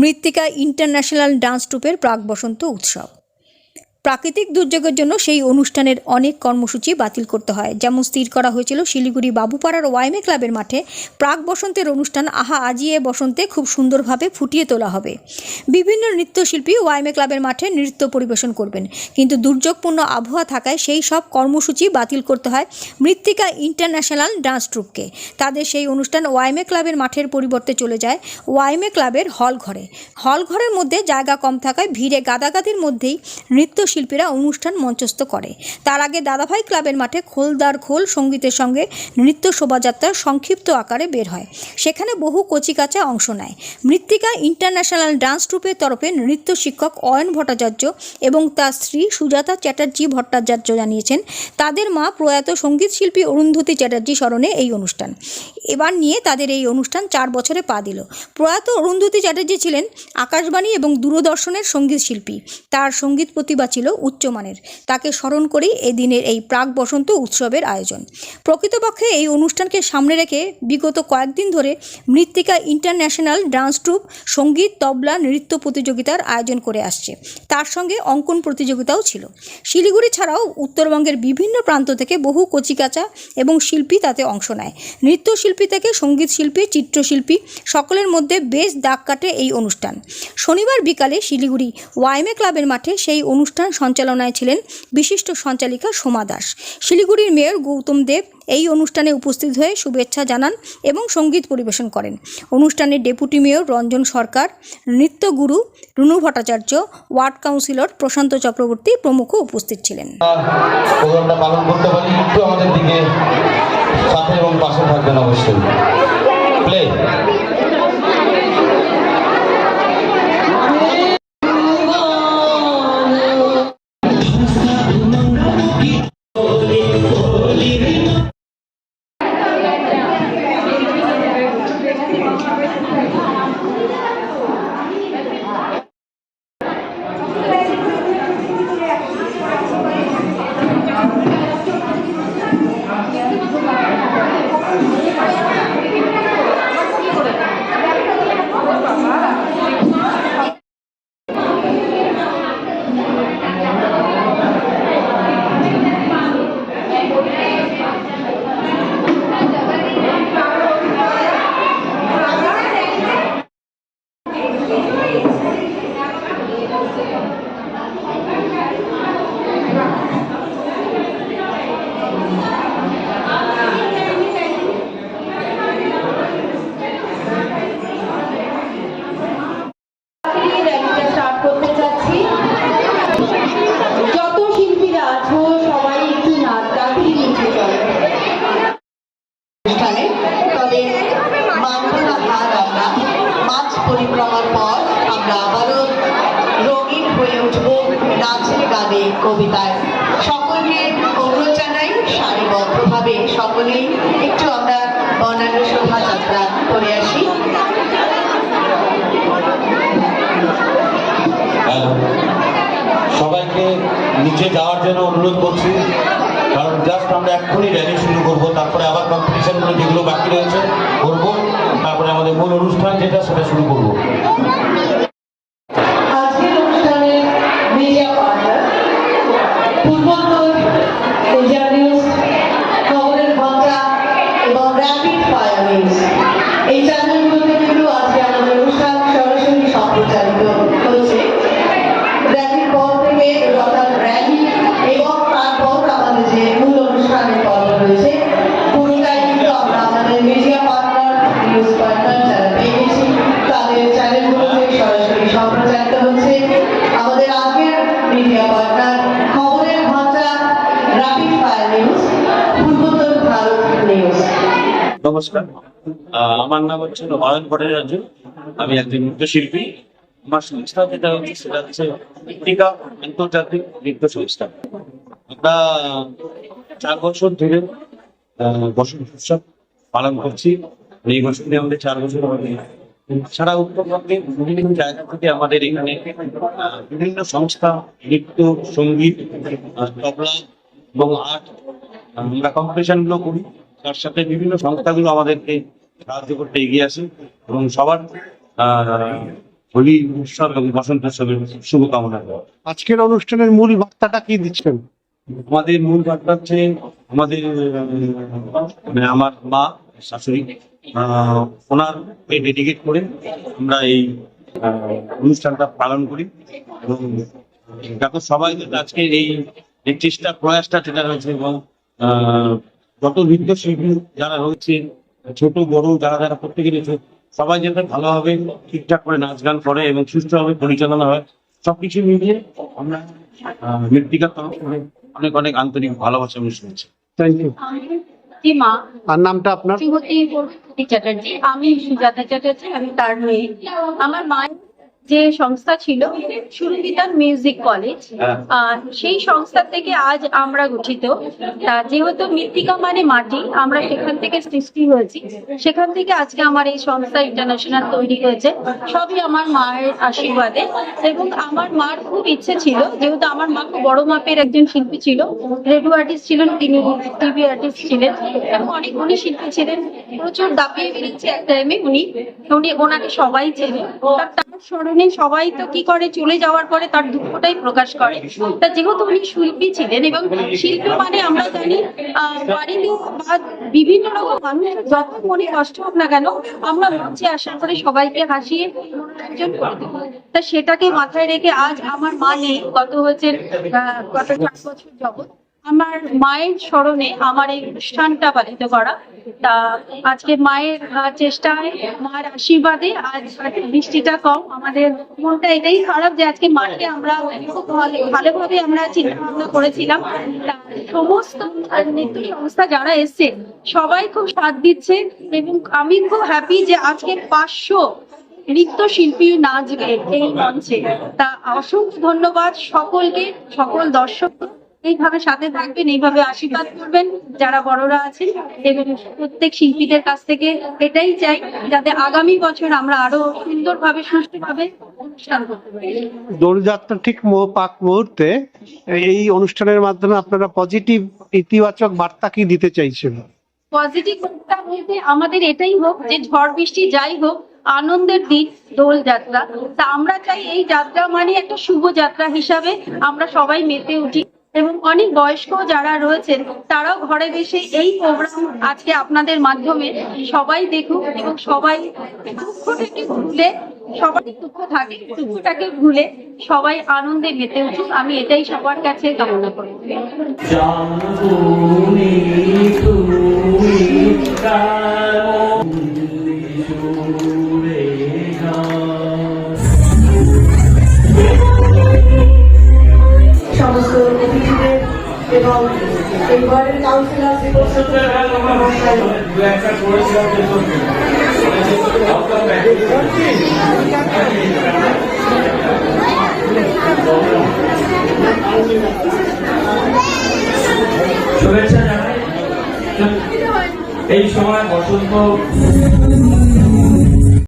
মৃত্তিকা international dance ট্রুপের প্রাক বসন্ত উৎসব। প্রাকৃতিক দুর্যোগের জন্য সেই অনুষ্ঠানের অনেক কর্মসূচি বাতিল করতে হয়। যেমন স্থির করা হয়েছিল শিলিগুড়ি বাবুপাড়ার ওয়াইমে ক্লাবের মাঠে প্রাক বসন্তের অনুষ্ঠান আহা আজিয়ে বসন্তে খুব সুন্দরভাবে ফুটিয়ে তোলা হবে। বিভিন্ন নৃত্যশিল্পী ওয়াইমে ক্লাবের মাঠে নৃত্য পরিবেশন করবেন। কিন্তু দুর্যোগপূর্ণ আবহাওয়া থাকায় সেই সব কর্মসূচি বাতিল করতে হয় মৃত্তিকা ইন্টারন্যাশনাল ডান্স ট্রুপকে। তাদের সেই অনুষ্ঠান ওয়াইমে ক্লাবের মাঠের পরিবর্তে চলে যায় ওয়াইমে ক্লাবের হল ঘরে হল ঘরের মধ্যে জায়গা কম থাকায় ভিড়ে গাদাগাদির মধ্যেই নৃত্যশিল্পীরা অনুষ্ঠান মঞ্চস্থ করে। তার আগে দাদাভাই ক্লাবের মাঠে খোলদার খোল সঙ্গীতের সঙ্গে নৃত্য শোভাযাত্রা সংক্ষিপ্ত আকারে বের হয়। সেখানে বহু কচিকাচা অংশ নেয়। মৃত্তিকা ইন্টারন্যাশনাল ডান্স ট্রুপের তরফে নৃত্য শিক্ষক অয়ন ভট্টাচার্য এবং তার স্ত্রী সুজাতা চ্যাটার্জি ভট্টাচার্য জানিয়েছেন, তাদের মা প্রয়াত সংগীত শিল্পী অরুন্ধতী চ্যাটার্জি স্মরণে এই অনুষ্ঠান। এবার নিয়ে তাদের এই অনুষ্ঠান চার বছরে পা দিল। প্রয়াত অরুন্ধতী চ্যাটার্জি ছিলেন আকাশবাণী এবং দূরদর্শনের সংগীত শিল্পী। তার সংগীত প্রতিভা ছিল উচ্চমানের। তাকে স্মরণ করেই এদিনের এই প্রাক বসন্ত উৎসবের আয়োজন। প্রকৃতপক্ষে এই অনুষ্ঠানকে সামনে রেখে বিগত কয়েকদিন ধরে মৃত্তিকা ইন্টারন্যাশনাল ডান্স ট্রুপ, সংগীত, তবলা, নৃত্য প্রতিযোগিতার আয়োজন করে আসছে। তার সঙ্গে অঙ্কন প্রতিযোগিতাও ছিল। শিলিগুড়ি ছাড়াও উত্তরবঙ্গের বিভিন্ন প্রান্ত থেকে বহু কচিকাচা এবং শিল্পী তাতে অংশ নেয়। নৃত্যশিল্পী থেকে সংগীত শিল্পী, চিত্রশিল্পী, সকলের মধ্যে বেশ দাগ কাটে এই অনুষ্ঠান। শনিবার বিকালে শিলিগুড়ি ওয়াইমে ক্লাবের মাঠে সেই অনুষ্ঠান সঞ্চালনায় ছিলেন বিশিষ্ট সঞ্চালিকা সোমা দাস। শিলিগুড়ির মেয়র গৌতম দেব এই অনুষ্ঠানে উপস্থিত হয়ে শুভেচ্ছা জানান এবং সংগীত পরিবেশন করেন। অনুষ্ঠানে ডেপুটি মেয়র রঞ্জন সরকার, নৃত্যগুরু রুনু ভট্টাচার্য, ওয়ার্ড কাউন্সিলর প্রশান্ত চক্রবর্তী প্রমুখ উপস্থিত ছিলেন। সাথে এবং পাশে থাকবেন অবশ্যই। নিচে যাওয়ার জন্য অনুরোধ করছি। কারণ জাস্ট আমরা এক্ষুনি র্যালি শুরু করব, তারপরে আবার কম্পিটিশনগুলো যেগুলো বাকি রয়েছে করব, তারপরে আমাদের মূল অনুষ্ঠান যেটা সেটা শুরু করব। এই কিন্তু অনুষ্ঠান হচ্ছে। র্যালির পর থেকে নমস্কার। আমার নাম হচ্ছে নয়ন ভট্টাচার্য। আমি একজন নৃত্যশিল্পী। আমার সংস্থা যেটা হচ্ছে, সেটা হচ্ছে মৃত্তিকা আন্তর্জাতিক নৃত্য সংস্থা। আমরা চার বছর ধরে বসন্ত উৎসব পালন করছি। এই বছরে আমাদের চার বছর হবে। সারা উত্তরবঙ্গে বিভিন্ন জায়গা থেকে আমাদের এখানে বিভিন্ন সংস্থা, নৃত্য, সংগীত তবলা এবং আর্ট, আমরা কম্পিটিশনগুলো করি। তার সাথে বিভিন্ন সংস্থাগুলো আমাদেরকে সাহায্য করতে এগিয়ে আসে এবং সবার হোলি উৎসব এবং বসন্ত উৎসবের শুভকামনা করে আজকের অনুষ্ঠানের মূল বার্তাটা কি দিচ্ছেন? আমাদের মূল বার্তা হচ্ছে আমাদের মানে আমার মা শাশুড়ি আহ, ওনার ডেডিকেট করে আমরা এই অনুষ্ঠানটা পালন করি এবং যাতে সবাই আজকে এই চেষ্টা প্রয়াসটা যেটা হয়েছে এবং আহ, বৃদ্ধ শিল্পী যারা রয়েছে ছোট বড় যারা যারা প্রত্যেকে রয়েছে সবাই যাতে ভালোভাবে ঠিকঠাক করে নাচ গান করে এবং সুস্থভাবে পরিচালনা হয় সবকিছু মিলিয়ে আমরা আহ, মৃত্তিকার তরফ থেকে অনেক অনেক আন্তরিক ভালোবাসা অনুষ্ঠান শুনেছি থ্যাংক ইউ কি মা। আর নামটা আপনার? চ্যাটার্জি আমি সুজাতা চ্যাটার্জি আমি তার মেয়ে। আমার মায়ের যে সংস্থা ছিল সুরবিতান মিউজিক কলেজ হ্যাঁ। সেই সংস্থা থেকে আজ আমরা গঠিত। যেহেতু মৃত্তিকা মানে মাটি আমরা সেখান থেকে সৃষ্টি হয়েছি। সেখান থেকে আজকে আমার এই সংস্থা ইন্টারন্যাশনাল তৈরি হয়েছে। সবই আমার মায়ের আশীর্বাদে। এবং আমার মার খুব ইচ্ছে ছিল যেহেতু আমার মা খুব বড় মাপের একজন শিল্পী ছিল রেডিও আর্টিস্ট ছিলেন তিনি টিভি আর্টিস্ট ছিলেন এবং অনেক উনি শিল্পী ছিলেন। প্রচুর দাপিয়ে বেরিয়েছে এক টাইমে উনি উনি ওনাকে সবাই চেনে। তার স্মরণে সবাই তো কি করে চলে যাওয়ার পরে তার দুঃখটাই প্রকাশ করে। তা যেহেতু উনি শিল্পী ছিলেন এবং শিল্পী মানে আমরা জানি বাড়িতে বা বিভিন্ন রকম মানুষের যত মনে কষ্ট হোক না কেন, আমরা মঞ্চে আসার পরে সবাইকে হাসিয়ে মনোরঞ্জন করে দেবো। তা সেটাকে মাথায় রেখে আজ আমার মা নেই, গত হচ্ছে গত চার বছর যাবত আমার মায়ের স্মরণে আমার এই অনুষ্ঠানটা পালিত করা তা আজকে মায়ের চেষ্টায় মায়ের আশীর্বাদে আজ বৃষ্টিটা কম আমাদের মনটা এটাই খারাপ যে আজকে মাকে আমরা খুব ভালো- ভালোভাবে আমরা চিন্তা ভাবনা করেছিলাম সমস্ত নৃত্য সংস্থা যারা এসছে সবাই খুব সাথ দিচ্ছে এবং আমি খুব হ্যাপি যে আজকে পাঁচশো নৃত্য শিল্পী নাচবে এই মঞ্চে তা অসংখ্য ধন্যবাদ সকলকে সকল দর্শক এইভাবে সাথে থাকবেন এইভাবে আশীর্বাদ করবেন যারা বড়রা আছেন এবং প্রত্যেক শিল্পীদের কাছ থেকে এটাই চাই যাতে আগামী বছর আমরা আরও সুন্দরভাবে সুষ্ঠুভাবে অনুষ্ঠান করতে পারি। দোলযাত্রা ঠিক পাক মুহূর্তে এই অনুষ্ঠানের মাধ্যমে আপনারা পজিটিভ ইতিবাচক বার্তা কি দিতে চাইছেন? পজিটিভ দিকটা বলতে আমাদের এটাই হোক যে ঝড় বৃষ্টি যাই হোক আনন্দের দিন দোল যাত্রা তা আমরা চাই এই যাত্রা মানে একটা শুভ যাত্রা হিসাবে আমরা সবাই মেতে উঠি। এবং অনেক বয়স্ক যারা রয়েছেন, তারাও ঘরে বসে এই প্রোগ্রাম আজকে আপনাদের মাধ্যমে সবাই দেখুক এবং সবাই দুঃখটাকে ভুলে, সবাই দুঃখ থাকে, দুঃখটাকে ভুলে সবাই আনন্দে মেতে উঠুক। আমি এটাই সবার কাছে কামনা করি। এই ওয়ার্ডের কাউন্সিলর শুভেচ্ছা জানাই। এই সময় বসন্ত